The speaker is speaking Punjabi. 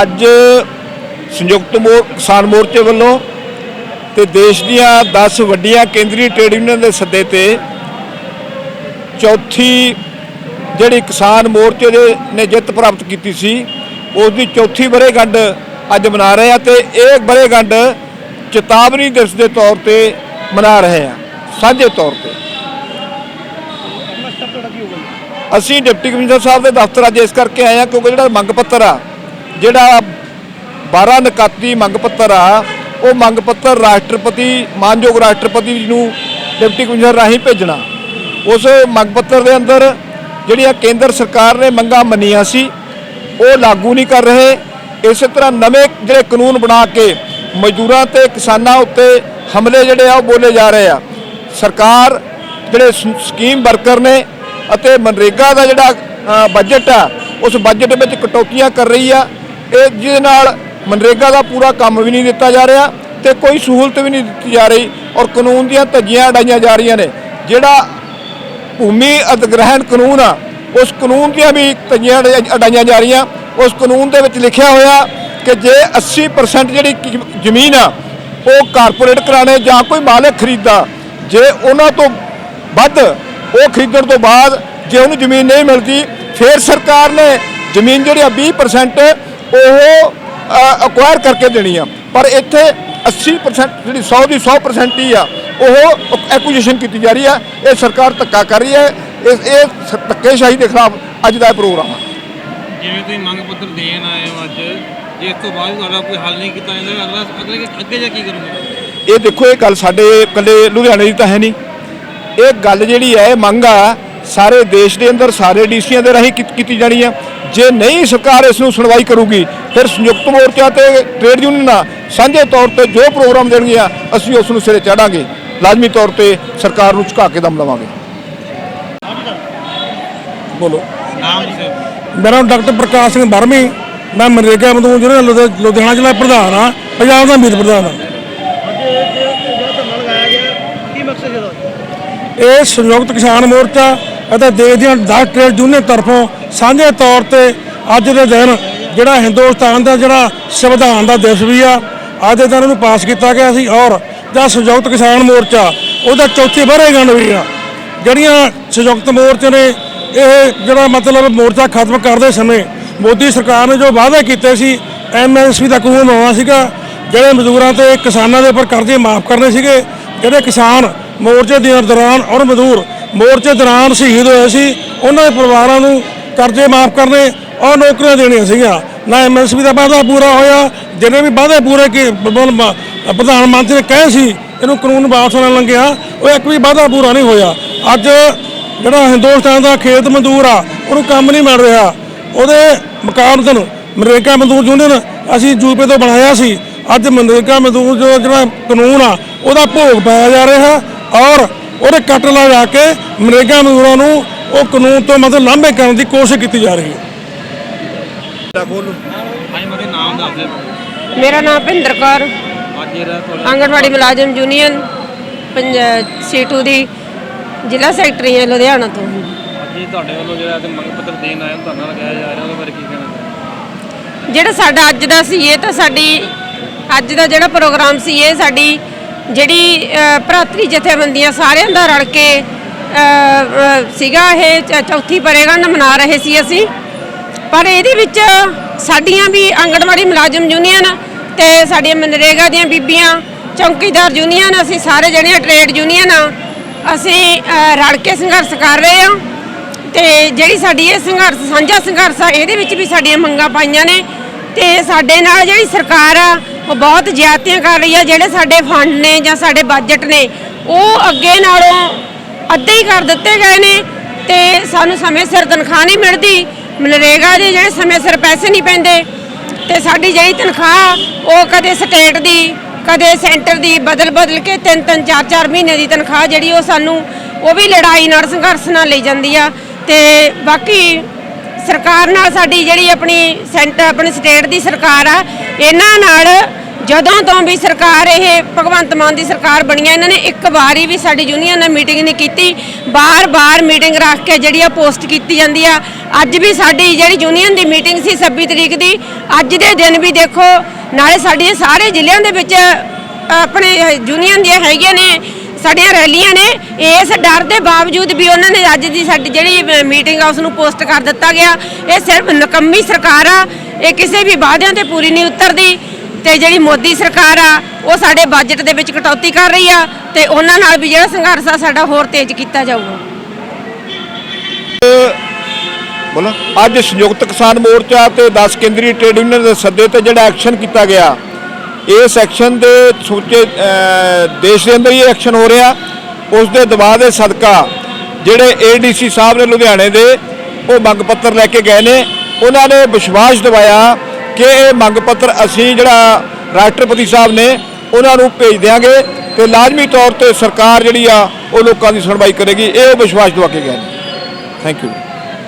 ਅੱਜ ਸੰਯੁਕਤ ਮੋ, ਕਿਸਾਨ ਮੋਰਚੇ ਵੱਲੋਂ ਤੇ ਦੇਸ਼ ਦੀਆਂ 10 ਵੱਡੀਆਂ ਕੇਂਦਰੀ ਟ੍ਰੇਡ ਯੂਨੀਅਨ ਦੇ ਸੱਦੇ ਤੇ ਚੌਥੀ ਜਿਹੜੀ ਕਿਸਾਨ ਮੋਰਚੇ ਦੇ ਨੇ ਜਿੱਤ ਪ੍ਰਾਪਤ ਕੀਤੀ ਸੀ ਉਸ ਦੀ ਚੌਥੀ ਵਰ੍ਹੇਗੰਢ ਅੱਜ ਮਨਾ ਰਹੇ ਆ ਤੇ ਇਹ ਵਰ੍ਹੇਗੰਢ ਚੇਤਾਵਨੀ ਦਿਵਸ ਦੇ ਤੌਰ ਤੇ ਮਨਾ ਰਹੇ ਆ, ਸਾਂਝੇ ਤੌਰ ਤੇ। ਅਸੀਂ ਡਿਪਟੀ ਕਮਿਸ਼ਨਰ ਸਾਹਿਬ ਦੇ ਦਫ਼ਤਰ ਅੱਜ ਇਸ ਕਰਕੇ ਆਏ ਆ ਕਿਉਂਕਿ ਜਿਹੜਾ ਮੰਗ ਪੱਤਰ ਆ, ਜਿਹੜਾ 12 ਨਕਾਤੀ ਮੰਗ ਪੱਤਰ ਆ, ਉਹ ਮੰਗ ਪੱਤਰ ਰਾਸ਼ਟਰਪਤੀ, ਮਾਨਯੋਗ ਰਾਸ਼ਟਰਪਤੀ ਜੀ ਨੂੰ ਡਿਪਟੀ ਕਮਿਸ਼ਨਰ ਰਾਹੀਂ ਭੇਜਣਾ। ਉਸ ਮੰਗ ਪੱਤਰ ਦੇ ਅੰਦਰ ਜਿਹੜੀਆਂ ਕੇਂਦਰ ਸਰਕਾਰ ਨੇ ਮੰਗਾਂ ਮੰਨੀਆਂ ਸੀ, ਉਹ ਲਾਗੂ ਨਹੀਂ ਕਰ ਰਹੇ। ਇਸੇ ਤਰ੍ਹਾਂ ਨਵੇਂ ਜਿਹੜੇ ਕਾਨੂੰਨ ਬਣਾ ਕੇ ਮਜ਼ਦੂਰਾਂ ਤੇ ਕਿਸਾਨਾਂ ਉੱਤੇ ਹਮਲੇ ਜਿਹੜੇ ਆ, ਉਹ ਬੋਲੇ ਜਾ ਰਹੇ ਆ। ਸਰਕਾਰ, ਜਿਹੜੇ ਸਕੀਮ ਵਰਕਰ ਨੇ ਅਤੇ ਮਨਰੇਗਾ ਦਾ ਜਿਹੜਾ ਬਜਟ ਆ, ਉਸ ਬਜਟ ਵਿੱਚ ਕਟੌਤੀਆਂ ਕਰ ਰਹੀ ਆ। ਇਹ ਜਿਹਦੇ ਨਾਲ ਮਨਰੇਗਾ ਦਾ ਪੂਰਾ ਕੰਮ ਵੀ ਨਹੀਂ ਦਿੱਤਾ ਜਾ ਰਿਹਾ ਤੇ ਕੋਈ ਸਹੂਲਤ ਵੀ ਨਹੀਂ ਦਿੱਤੀ ਜਾ ਰਹੀ ਔਰ ਕਾਨੂੰਨ ਦੀਆਂ ਧੱਜੀਆਂ ਅਡਾਈਆਂ ਜਾ ਰਹੀਆਂ ਨੇ। ਜਿਹੜਾ ਭੂਮੀ ਅਧਿਗ੍ਰਹਿਣ ਕਾਨੂੰਨ ਆ, ਉਸ ਕਾਨੂੰਨ ਦੀਆਂ ਵੀ ਧੱਜੀਆਂ ਅਡਾਈਆਂ- ਜਾ ਰਹੀਆਂ। ਉਸ ਕਾਨੂੰਨ ਦੇ ਵਿੱਚ ਲਿਖਿਆ ਹੋਇਆ ਕਿ ਜੇ 80% ਜਿਹੜੀ ਜ਼ਮੀਨ ਆ, ਉਹ ਕਾਰਪੋਰੇਟ ਘਰਾਣੇ ਜਾਂ ਕੋਈ ਮਾਲਕ ਖਰੀਦਦਾ, ਜੇ ਉਹਨਾਂ ਤੋਂ ਵੱਧ ਉਹ ਖਰੀਦਣ ਤੋਂ ਬਾਅਦ ਜੇ ਉਹਨੂੰ ਜ਼ਮੀਨ ਨਹੀਂ ਮਿਲਦੀ ਫਿਰ ਸਰਕਾਰ ਨੇ ਜ਼ਮੀਨ ਜਿਹੜੀ ਆ 20% ਉਹ ਅਕਵਾਇਰ ਕਰਕੇ ਦੇਣੀ ਆ। ਪਰ ਇੱਥੇ 80% ਜਿਹੜੀ 100 ਦੀ 100% ਹੀ ਆ ਉਹ ਐਕੁਜੀਸ਼ਨ ਕੀਤੀ ਜਾ ਰਹੀ ਆ। ਇਹ ਸਰਕਾਰ ਧੱਕਾ ਕਰ ਰਹੀ ਹੈ। ਇਹ ਇਹ ਧੱਕੇਸ਼ਾਹੀ ਦੇ ਖਿਲਾਫ ਅੱਜ ਦਾ ਪ੍ਰੋਗਰਾਮ ਆ। ਜਿਵੇਂ ਤੁਸੀਂ ਮੰਗ ਪੱਤਰ ਦੇਣ ਆਏ ਹੋ ਅੱਜ ਜੇ ਇਸ ਤੋਂ ਬਾਅਦ ਤੁਹਾਡਾ ਕੋਈ ਹੱਲ ਨਹੀਂ ਕੀਤਾ ਜਾਂਦਾ ਅਗਲਾ ਅਗਲੇ ਅੱਗੇ ਜਾ ਕੀ ਕਰੋਗੇ? ਇਹ ਦੇਖੋ ਇਹ ਗੱਲ ਸਾਡੇ ਇਕੱਲੇ ਲੁਧਿਆਣੇ ਦੀ ਤਾਂ ਹੈ ਨਹੀਂ। ਇਹ ਗੱਲ ਜਿਹੜੀ ਹੈ ਇਹ ਮੰਗ ਆ ਸਾਰੇ ਦੇਸ਼ ਦੇ ਅੰਦਰ ਸਾਰੇ ਡੀਸੀਆਂ ਦੇ ਰਾਹੀਂ ਕੀਤ- ਕੀਤੀ ਜਾਣੀ ਆ। ਜੇ ਨਹੀਂ ਸਰਕਾਰ ਇਸ ਨੂੰ ਸੁਣਵਾਈ ਕਰੂਗੀ ਫਿਰ ਸੰਯੁਕਤ ਮੋਰਚਾ ਤੇ ਟ੍ਰੇਡ ਯੂਨੀਅਨਾਂ ਸਾਂਝੇ ਤੌਰ ਤੇ ਜੋ ਪ੍ਰੋਗਰਾਮ ਦੇਣਗੀਆਂ ਅਸੀਂ ਉਸ ਨੂੰ ਸਿਰੇ ਚਾੜਾਂਗੇ। ਲਾਜ਼ਮੀ ਤੌਰ ਤੇ ਸਰਕਾਰ ਨੂੰ ਝੁਕਾ ਕੇ ਦਮ ਲਵਾਂਗੇ। ਬੋਲੋ। ਮੇਰਾ ਨਾਮ ਡਾਕਟਰ ਪ੍ਰਕਾਸ਼ ਸਿੰਘ ਬਰਮੀ। ਮੈਂ ਮਨਰੇਗਾ ਮਜ਼ਦੂਰ ਜਿਹੜਾ ਲੁਧਿ- ਲੁਧਿਆਣਾ ਜ਼ਿਲ੍ਹਾ ਪ੍ਰਧਾਨ ਆ ਪੰਜਾਬ ਦਾ ਮੀਤ ਪ੍ਰਧਾਨ ਆ ਇਹ ਸੰਯੁਕਤ ਕਿਸਾਨ ਮੋਰਚਾ ਅਤੇ ਦੇਸ਼ ਦੀਆਂ 10 ਟ੍ਰੇਡ ਯੂਨੀਅਨ ਤਰਫੋਂ ਸਾਂਝੇ ਤੌਰ ਤੇ ਅੱਜ ਦੇ ਦਿਨ ਜਿਹੜਾ ਹਿੰਦੁਸਤਾਨ ਦਾ ਜਿਹੜਾ ਸੰਵਿਧਾਨ ਦਾ ਦਿਵਸ ਵੀ ਆ, ਅੱਜ ਦੇ ਦਿਨ ਨੂੰ ਪਾਸ ਕੀਤਾ ਗਿਆ ਸੀ ਔਰ ਜਿਹੜਾ ਸੰਯੁਕਤ ਕਿਸਾਨ ਮੋਰਚਾ, ਉਹਦਾ ਚੌਥੀ ਵਰ੍ਹੇਗੰਢ ਵੀ ਆ। ਜਿਹੜੀਆਂ ਸੰਯੁਕਤ ਮੋਰਚੇ ਨੇ, ਇਹ ਜਿਹੜਾ ਮਤਲਬ ਮੋਰਚਾ ਖਤਮ ਕਰਦੇ ਸਮੇਂ ਮੋਦੀ ਸਰਕਾਰ ਨੇ ਜੋ ਵਾਅਦੇ ਕੀਤੇ ਸੀ ਐਮਐਸਪੀ ਦਾ ਕਾਨੂੰਨ ਆਉਣਾ ਸੀਗਾ, ਜਿਹੜੇ ਮਜ਼ਦੂਰਾਂ ਤੇ ਕਿਸਾਨਾਂ ਦੇ ਉੱਪਰ ਕਰਜ਼ੇ ਮਾਫ ਕਰਨੇ ਸੀਗੇ, ਜਿਹੜੇ ਕਿਸਾਨ ਮੋਰਚੇ ਦੇ ਦੌਰਾਨ ਔਰ ਮਜ਼ਦੂਰ ਮੋਰਚੇ ਦੌਰਾਨ ਸ਼ਹੀਦ ਹੋਏ ਸੀ। ਉਹਨਾਂ ਦੇ ਪਰਿਵਾਰਾਂ ਨੂੰ ਕਰਜ਼ੇ ਮਾਫ ਕਰਨੇ ਔਰ ਨੌਕਰੀਆਂ ਦੇਣੀਆਂ ਸੀਗੀਆਂ। ਨਾ ਐਮਐਸਪੀ ਦਾ ਵਾਅਦਾ ਪੂਰਾ ਹੋਇਆ ਜਿੰਨੇ ਵੀ ਵਾਅਦੇ ਪੂਰੇ ਕੀ ਪ੍ਰਧਾਨ ਮੰਤਰੀ ਨੇ ਕਹੇ ਸੀ, ਇਹਨੂੰ ਕਾਨੂੰਨ ਵਾਪਸ ਲੈਣ ਲੰਘਿਆ ਉਹ ਇੱਕ ਵੀ ਵਾਅਦਾ ਪੂਰਾ ਨਹੀਂ ਹੋਇਆ। ਅੱਜ ਜਿਹੜਾ ਹਿੰਦੁਸਤਾਨ ਦਾ ਖੇਤ ਮਜ਼ਦੂਰ ਆ, ਉਹਨੂੰ ਕੰਮ ਨਹੀਂ ਮਿਲ ਰਿਹਾ। ਉਹਦੇ ਮੁਕਾਬਲਤਨ ਮਨਰੇਗਾ ਮਜ਼ਦੂਰ ਯੂਨੀਅਨ ਅਸੀਂ ਯੂਪੀ ਤੋਂ ਬਣਾਇਆ ਸੀ। ਅੱਜ ਮਨਰੇਗਾ ਮਜ਼ਦੂਰ ਜਿਹੜਾ ਕਾਨੂੰਨ ਆ, ਉਹਦਾ ਭੋਗ ਪਾਇਆ ਜਾ ਰਿਹਾ। ਔਰ ਉਹਦੇ ਕੱਟ ਲਾ ਕੇ ਮਨਰੇਗਾ ਮਜ਼ਦੂਰਾਂ ਨੂੰ ਉਹ ਕਾਨੂੰਨ ਤੋਂ ਮਤਲਬ ਲਾਂਭੇ ਕਰਨ ਦੀ ਕੋਸ਼ਿਸ਼ ਕੀਤੀ ਜਾ ਰਹੀ ਹੈ। ਮੇਰੇ ਨਾਮ ਭਿੰਦਰ ਕੌਰ। ਆਂਗਣਵਾੜੀ ਮੁਲਾਜ਼ਮ ਯੂਨੀਅਨ ਪੰਜ ਸੀਟੂ ਦੀ ਜ਼ਿਲ੍ਹਾ ਸੈਕਟਰੀ ਹੈ ਲੁਧਿਆਣਾ ਤੋਂ। ਤੁਹਾਡੇ ਵੱਲੋਂ ਜਿਹੜਾ ਤੇ ਮੰਗ ਪੱਤਰ ਦੇਣ ਆਏ ਹੋ ਧਰਨਾ ਲਗਾਇਆ ਜਾ ਰਿਹਾ ਉਹਦੇ ਬਾਰੇ ਕੀ ਕਹਿਣਾ ਚਾਹੁੰਦੇ ਜਿਹੜਾ ਸਾਡਾ ਅੱਜ ਦਾ ਸੀ ਇਹ ਤਾਂ ਸਾਡੀ ਅੱਜ ਦਾ ਜਿਹੜਾ ਪ੍ਰੋਗਰਾਮ ਸੀ ਇਹ ਸਾਡੀ ਜਿਹੜੀ ਭਰਾਤਰੀ ਜਥੇਬੰਦੀਆਂ ਸਾਰਿਆਂ ਦਾ ਰਲ ਕੇ ਸੀਗਾ ਇਹ ਚ- ਚੌਥੀ ਪਰੇਗੰਢ ਮਨਾ ਰਹੇ ਸੀ ਅਸੀਂ। ਪਰ ਇਹਦੇ ਵਿੱਚ ਸਾਡੀਆਂ ਵੀ ਆਂਗਣਵਾੜੀ ਮੁਲਾਜ਼ਮ ਯੂਨੀਅਨ ਤੇ ਸਾਡੀਆਂ ਮਨਰੇਗਾ ਦੀਆਂ ਬੀਬੀਆਂ, ਚੌਕੀਦਾਰ ਯੂਨੀਅਨ, ਅਸੀਂ ਸਾਰੇ ਜਿਹੜੀਆਂ ਟ੍ਰੇਡ ਯੂਨੀਅਨ ਆ। ਅਸੀਂ ਰਲ ਕੇ ਸੰਘਰਸ਼ ਕਰ ਰਹੇ ਹਾਂ ਤੇ ਜਿਹੜੀ ਸਾਡੀ ਇਹ ਸੰਘਰਸ਼, ਸਾਂਝਾ ਸੰਘਰਸ਼ ਆ, ਇਹਦੇ ਵਿੱਚ ਵੀ ਸਾਡੀਆਂ ਮੰਗਾਂ ਪਾਈਆਂ ਨੇ। ਤੇ ਸਾਡੇ ਨਾਲ ਜਿਹੜੀ ਸਰਕਾਰ ਆ ਉਹ ਬਹੁਤ ਜ਼ਿਆਦਤੀਆਂ ਕਰ ਰਹੀ ਆ ਜਿਹੜੇ ਸਾਡੇ ਫੰਡ ਨੇ ਜਾਂ ਸਾਡੇ ਬਜਟ ਨੇ, ਉਹ ਅੱਗੇ ਨਾਲੋਂ ਅੱਧੇ ਹੀ ਕਰ ਦਿੱਤੇ ਗਏ ਨੇ ਤੇ ਸਾਨੂੰ ਸਮੇਂ ਸਿਰ ਤਨਖਾਹ ਨਹੀਂ ਮਿਲਦੀ, ਮਨਰੇਗਾ ਦੇ ਜਿਹੜੇ ਸਮੇਂ ਸਿਰ ਪੈਸੇ ਨਹੀਂ ਪੈਂਦੇ ਤੇ ਸਾਡੀ ਜਿਹੜੀ ਤਨਖਾਹ, ਉਹ ਕਦੇ ਸਟੇਟ ਦੀ, ਕਦੇ ਸੈਂਟਰ ਦੀ ਬਦਲ ਬਦਲ ਕੇ ਤਿੰਨ ਤਿੰਨ, ਚਾਰ ਚਾਰ ਮਹੀਨੇ ਦੀ ਤਨਖਾਹ ਜਿਹੜੀ ਉਹ ਸਾਨੂੰ, ਉਹ ਵੀ ਲੜਾਈ ਨਾਲ ਸੰਘਰਸ਼ ਨਾਲ ਲਈ ਜਾਂਦੀ ਆ ਤੇ ਬਾਕੀ ਸਰਕਾਰ ਨਾਲ ਸਾਡੀ ਜਿਹੜੀ ਆਪਣੀ ਸੈਂਟਰ ਆਪਣੀ ਸਟੇਟ ਦੀ ਸਰਕਾਰ ਆ, ਇਹਨਾਂ ਨਾਲ ਜਦੋਂ ਤੋਂ ਵੀ ਸਰਕਾਰ ਇਹ ਭਗਵੰਤ ਮਾਨ ਦੀ ਸਰਕਾਰ ਬਣੀ ਆ, ਇਹਨਾਂ ਨੇ ਇੱਕ ਵਾਰੀ ਵੀ ਸਾਡੀ ਯੂਨੀਅਨ ਨਾਲ ਮੀਟਿੰਗ ਨਹੀਂ ਕੀਤੀ। ਬਾਰ-ਬਾਰ ਮੀਟਿੰਗ ਰੱਖ ਕੇ ਜਿਹੜੀ ਆ ਪੋਸਟ ਕੀਤੀ ਜਾਂਦੀ ਆ। ਅੱਜ ਵੀ ਸਾਡੀ ਜਿਹੜੀ ਯੂਨੀਅਨ ਦੀ ਮੀਟਿੰਗ ਸੀ 26 ਤਰੀਕ ਦੀ, ਅੱਜ ਦੇ ਦਿਨ ਵੀ ਦੇਖੋ, ਨਾਲੇ ਸਾਡੇ ਸਾਰੇ ਜ਼ਿਲ੍ਹਿਆਂ ਦੇ ਵਿੱਚ ਆਪਣੇ ਯੂਨੀਅਨ ਦੀਆਂ ਹੈਗੀਆਂ ਨੇ ਸਾਡੀਆਂ ਰੈਲੀਆਂ ਨੇ। ਇਸ ਡਰ ਦੇ ਬਾਵਜੂਦ ਵੀ ਉਹਨਾਂ ਨੇ ਅੱਜ ਦੀ ਸਾਡੀ ਜਿਹੜੀ ਮੀਟਿੰਗ ਆ ਉਸ ਨੂੰ ਪੋਸਟ ਕਰ ਦਿੱਤਾ ਗਿਆ। ਇਹ ਸਿਰਫ ਨਕੰਮੀ ਸਰਕਾਰ ਆ। ਇਹ ਕਿਸੇ ਵੀ ਵਾਅਦਿਆਂ ਤੇ ਪੂਰੀ ਨਹੀਂ ਉਤਰਦੀ। ਤੇ ਜਿਹੜੀ ਮੋਦੀ ਸਰਕਾਰ ਆ, ਉਹ ਸਾਡੇ ਬਜਟ ਦੇ ਵਿੱਚ ਕਟੌਤੀ ਕਰ ਰਹੀ ਆ। ਤੇ ਉਹਨਾਂ ਨਾਲ ਵੀ ਜਿਹੜਾ ਸੰਘਰਸ਼ ਆ, ਸਾਡਾ ਹੋਰ ਤੇਜ਼ ਕੀਤਾ ਜਾਊਗਾ। ਬੋਲੋ। ਅੱਜ ਸੰਯੁਕਤ ਕਿਸਾਨ ਮੋਰਚਾ ਤੇ 10 ਕੇਂਦਰੀ ਟ੍ਰੇਡ ਯੂਨੀਅਨ ਦੇ ਸੱਦੇ ਤੇ ਜਿਹੜਾ ਐਕਸ਼ਨ ਕੀਤਾ ਗਿਆ ਇਸ ਐਕਸ਼ਨ ਦੇ ਸੋਚੇ ਦੇਸ਼ ਦੇ ਅੰਦਰ ਹੀ ਐਕਸ਼ਨ ਹੋ ਰਿਹਾ। ਉਸ ਦੇ ਦਬਾਅ ਦੇ ਸਦਕਾ ਜਿਹੜੇ ਏਡੀਸੀ ਸਾਹਿਬ ਨੇ ਲੁਧਿਆਣੇ ਦੇ, ਉਹ ਮੰਗ ਪੱਤਰ ਲੈ ਕੇ ਗਏ ਨੇ। ਉਹਨਾਂ ਨੇ ਵਿਸ਼ਵਾਸ ਦਿਵਾਇਆ ਕਿ ਇਹ ਮੰਗ ਪੱਤਰ ਅਸੀਂ ਜਿਹੜਾ ਰਾਸ਼ਟਰਪਤੀ ਸਾਹਿਬ ਨੇ ਉਹਨਾਂ ਨੂੰ ਭੇਜ ਦਿਆਂਗੇ ਤੇ ਲਾਜ਼ਮੀ ਤੌਰ ਤੇ ਸਰਕਾਰ ਜਿਹੜੀ ਆ, ਉਹ ਲੋਕਾਂ ਦੀ ਸੁਣਵਾਈ ਕਰੇਗੀ। ਇਹ ਵਿਸ਼ਵਾਸ ਦਵਾ ਕੇ ਗਏ ਨੇ। Thank you